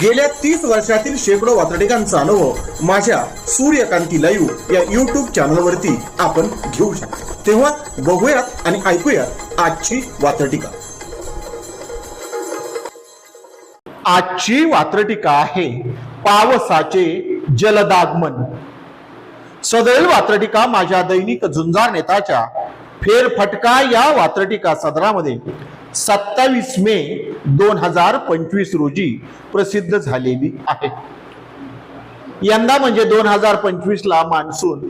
गेल्या तीस वर्षातील शेकडो वातडिकांचा अनुभव माझ्या सूर्यकांती लाईव्ह या युट्यूब चॅनलवरती आपण घेऊ शकतो. तेव्हा बघूयात आणि ऐकूयात आजची वातडिका आजची वात्रटिका आहे पावसाचे जलदागमन. सदैव वात्रटिका माझ्या दैनिक झुंजार नेताच्या फेरफटका या वात्रटिका सदरामध्ये. सत्तावीस मे दोन हजार पंचवीस रोजी प्रसिद्ध झालेली आहे. यंदा म्हणजे दोन हजार पंचवीस ला मान्सून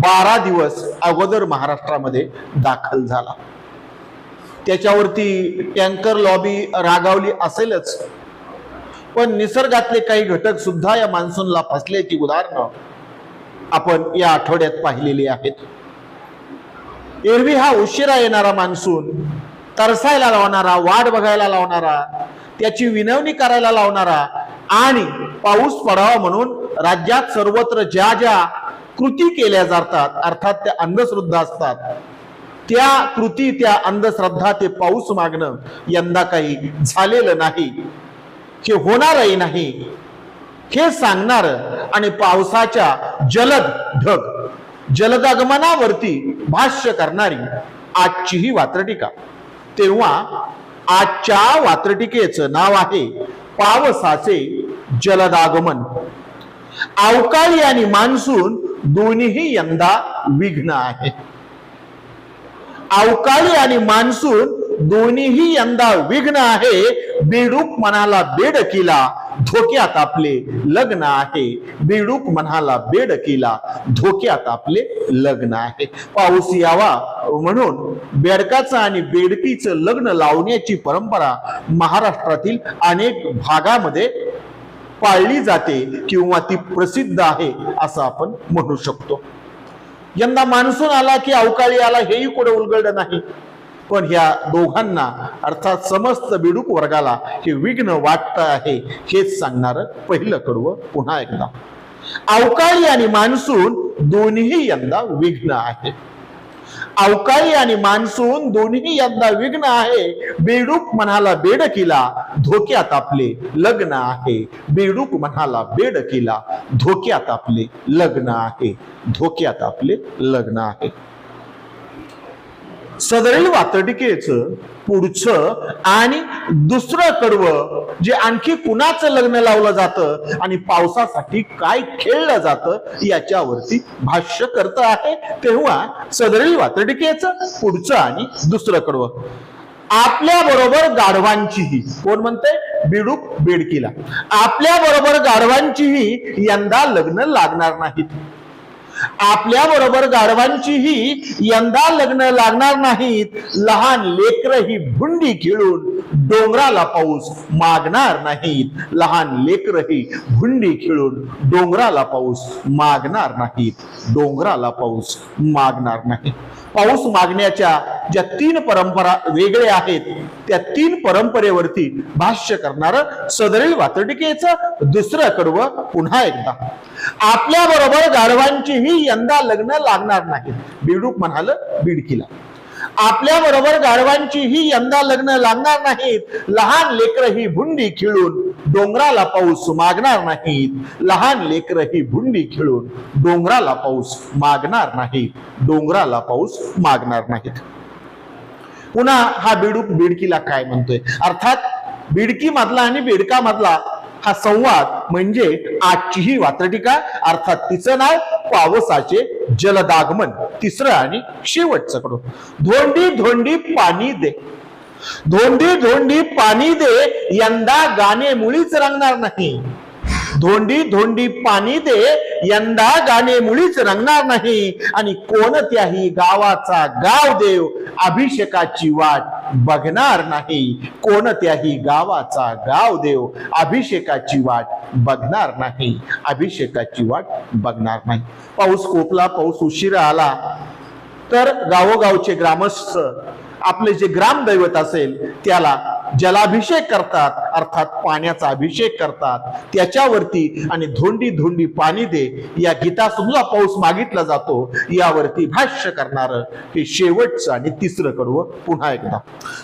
बारा दिवस अगोदर महाराष्ट्रामध्ये दाखल झाला. त्याच्यावरती टँकर लॉबी रागावली असेलच. पण निसर्गातले काही घटक सुद्धा या मान्सूनला फसल्याची उदाहरणं आपण या आठवड्यात पाहिलेली आहेत. एरवी हा उशिरा येणारा मान्सून तरसायला लावणारा वाट बघायला लावणारा त्याची विनवणी करायला लावणारा आणि पाऊस पडावा म्हणून राज्यात सर्वत्र ज्या ज्या कृती केल्या जातात अर्थात त्या अंधश्रद्धा असतात त्या कृती त्या अंधश्रद्धा ते पाऊस मागणं यंदा काही झालेलं नाही हे होणारही नाही. हे सांगणार आणि पावसाच्या जलद ढग जलदागमनावरती भाष्य करणारी आजची ही वात्रटिका. तेव्हा आजच्या वात्रटिकेचं नाव आहे पावसाचे जलदागमन. अवकाळी आणि मान्सून दोन्हीही यंदा विघ्न आहे. अवकाळी आणि मान्सून दोन्हीही यंदा विघ्न आहे. बेडूक मनाला बेडकीला धोक्यात आपले लग्न आहे. बेडूक मनाला बेडकीला धोक्यात आपले लग्न आहे. पाऊस यावा म्हणून बेडकाचं आणि बेडकीचं लग्न लावण्याची परंपरा महाराष्ट्रातील अनेक भागामध्ये पाळली जाते किंवा ती प्रसिद्ध आहे असं आपण म्हणू शकतो. यंदा मान्सून आला की अवकाळी आला हेही कुठे उलगडलं नाही. पण ह्या दोघांना अर्थात समस्त बिडूक वर्गाला हे विघ्न वाटत आहे हेच सांगणार पहिलं कडवं पुन्हा एकदा. अवकाळी आणि मान्सून दोन्ही यंदा विघ्न आहे. अवकाळी आणि मान्सून दोन्ही यंदा विघ्न आहे. बेडूक म्हणाला बेडकिला धोक्यात आपले लग्न आहे. बेडूक म्हणाला बेडकिला धोक्यात आपले लग्न आहे. धोक्यात आपले लग्न आहे. सदरील वातटिकेचं पुढचं आणि दुसरं कडवं जे आणखी कुणाचं लग्न लावलं जातं आणि पावसासाठी काय खेळलं जातं याच्यावरती भाष्य करत आहे. तेव्हा सदरील वातटिकेचं पुढचं आणि दुसरं कडवं. आपल्या बरोबर गाढवांचीही कोण म्हणते बिडूक बेडकीला. आपल्या बरोबर गाढवांचीही यंदा लग्न लागणार नाहीत. आपल्या बरोबर गाढवांचीही यंदा लग्न लागणार नाहीत. लहान लेकर ही भुंडी खेळून डोंगराला पाऊस मागणार नाहीत. लहान लेकर ही भुंडी खेळून डोंगराला पाऊस मागणार नाहीत. डोंगराला पाऊस मागणार नाही. पाऊस मागण्याच्या ज्या तीन परंपरा वेगळ्या आहेत त्या तीन परंपरेवरती भाष्य करणार सदरील वातटिकेचं दुसरं कडवं पुन्हा एकदा. आपल्या बरोबर गाढवांचीही यंदा लग्न लागणार नाही बिडूक म्हणाल बिडकीला. आपल्या बरोबर गाढवांचीही यंदा लग्न लागणार नाहीत. लहान लेकर ही भुंडी खेळून डोंगराला पाऊस मागणार नाहीत. लहान लेकर ही भुंडी खेळून डोंगराला पाऊस मागणार नाहीत. डोंगराला पाऊस मागणार नाहीत. पुन्हा हा बिडूक बिडकीला काय म्हणतोय? अर्थात बिडकी मधला आणि बेडका मधला हा संवाद म्हणजे आजची ही वात्रटिका अर्थात तिचं नाव पावसाचे जलदागमन तिसरं आणि शेवटचं कडून धोंडी धोंडी पाणी दे. धोंडी धोंडी पाणी दे यंदा गाणे मुळीच रंगणार नाही. धोंडी धोंडी पाणी दे यंदा गाणे मुळीच रंगणार नाही. आणि कोणत्याही गावाचा गाव देव अभिषेकाची वाट बघणार नाही. कोणत्याही गावाचा गाव देव अभिषेकाची वाट बघणार नाही. अभिषेकाची वाट बघणार नाही. पाऊस कोपला पाऊस उशिरा आला तर गावोगावचे ग्रामस्थ आपले जे ग्रामदैवत असेल त्याला जलाभिषेक करतात अर्थात पाण्याचा अभिषेक करतात. त्याच्यावरती आणि धोंडी धोंडी पाणी दे या गीता समजा पाऊस मागितला जातो. यावरती भाष्य करणार हे शेवटचं आणि तिसरं कडवं पुन्हा एकदा.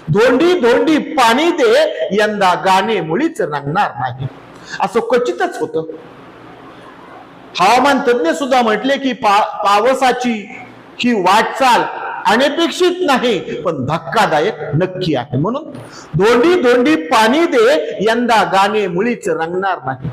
धोंडी धोंडी पाणी दे यंदा गाणे मुळीच रंगणार नाही. असं क्वचितच होतं. हवामान तज्ञ सुद्धा म्हटले की पा पावसाची ही वाटचाल अनपेक्षित नाही पण धक्कादायक नक्की आहे. म्हणून धोंडी धोंडी पाणी दे यंदा गाणे मुळीच रंगणार नाही.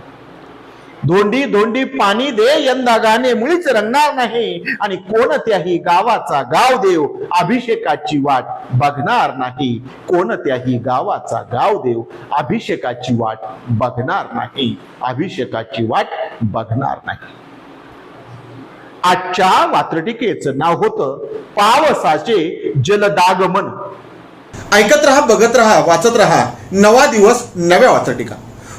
धोंडी धोंडी पाणी दे यंदा गाणे मुळीच रंगणार नाही. आणि कोणत्याही गावाचा गाव देव अभिषेकाची वाट बघणार नाही. कोणत्याही गावाचा गाव देव अभिषेकाची वाट बघणार नाही. अभिषेकाची वाट बघणार नाही. आजच्या वात्रटिकेचं नाव होतं पावसाचे जलदागमन. ऐकत रहा बघत रहा वाचत रहा. नवा दिवस नव्या वात्रटिका.